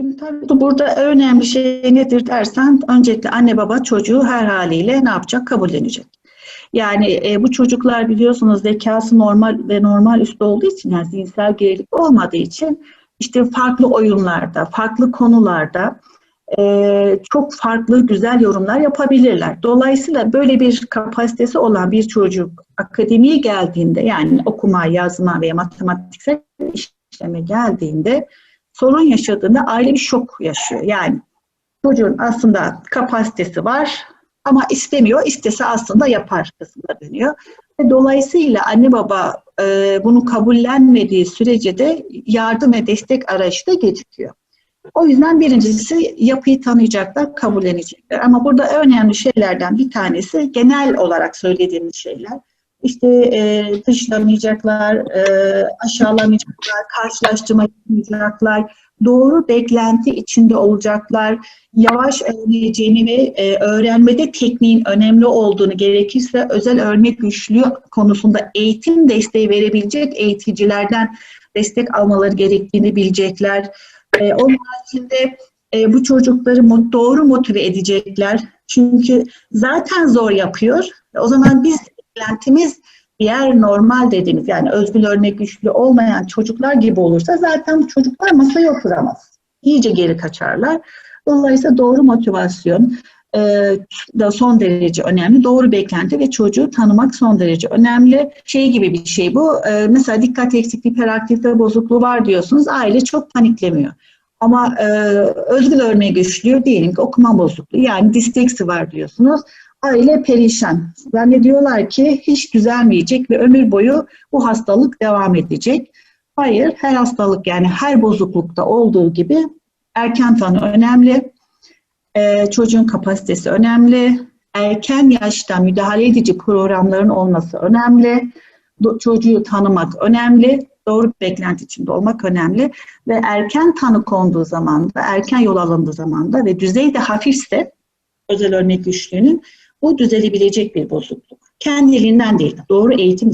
Şimdi tabii burada önemli şey nedir dersen öncelikle anne baba çocuğu her haliyle ne yapacak? Kabullenecek. Yani e, bu çocuklar biliyorsunuz zekası normal ve normal üstü olduğu için yani zihinsel gerilik olmadığı için işte farklı oyunlarda, farklı konularda e, çok farklı güzel yorumlar yapabilirler. Dolayısıyla böyle bir kapasitesi olan bir çocuk akademiye geldiğinde yani okuma, yazma veya matematiksel işleme geldiğinde sorun yaşadığında aile bir şok yaşıyor. Yani çocuğun aslında kapasitesi var ama istemiyor, istese aslında yapar kısmına dönüyor. Ve dolayısıyla anne baba e, bunu kabullenmediği sürece de yardım ve destek arayışı da gecikiyor. O yüzden birincisi yapıyı tanıyacaklar, kabullenecekler. Ama burada önemli şeylerden bir tanesi genel olarak söylediğimiz şeyler. İşte e, dışlamayacaklar, e, aşağılamayacaklar, karşılaştırma yapmayacaklar, doğru beklenti içinde olacaklar, yavaş öğreneceğini ve e, öğrenmede tekniğin önemli olduğunu gerekirse özel örnek güçlüğü konusunda eğitim desteği verebilecek eğiticilerden destek almaları gerektiğini bilecekler. E, onun haricinde e, bu çocukları doğru motive edecekler. Çünkü zaten zor yapıyor. O zaman biz beklentimiz diğer normal dediğimiz yani özgül örnek güçlü olmayan çocuklar gibi olursa zaten çocuklar masaya oturamaz. İyice geri kaçarlar. Dolayısıyla doğru motivasyon e, da son derece önemli. Doğru beklenti ve çocuğu tanımak son derece önemli. Şey gibi bir şey bu. E, mesela dikkat eksikliği, hiperaktivite bozukluğu var diyorsunuz. Aile çok paniklemiyor. Ama e, özgül örneği güçlüğü diyelim ki okuma bozukluğu yani disleksi var diyorsunuz. Aile perişan. Zannediyorlar ki hiç düzelmeyecek ve ömür boyu bu hastalık devam edecek. Hayır, her hastalık yani her bozuklukta olduğu gibi erken tanı önemli. Ee, çocuğun kapasitesi önemli. Erken yaşta müdahale edici programların olması önemli. Çocuğu tanımak önemli. Doğru beklenti içinde olmak önemli. Ve erken tanı konduğu zaman da, erken yol alındığı zaman da ve düzey de hafifse özel örnek güçlüğünün bu düzelebilecek bir bozukluk. Kendiliğinden değil, doğru eğitim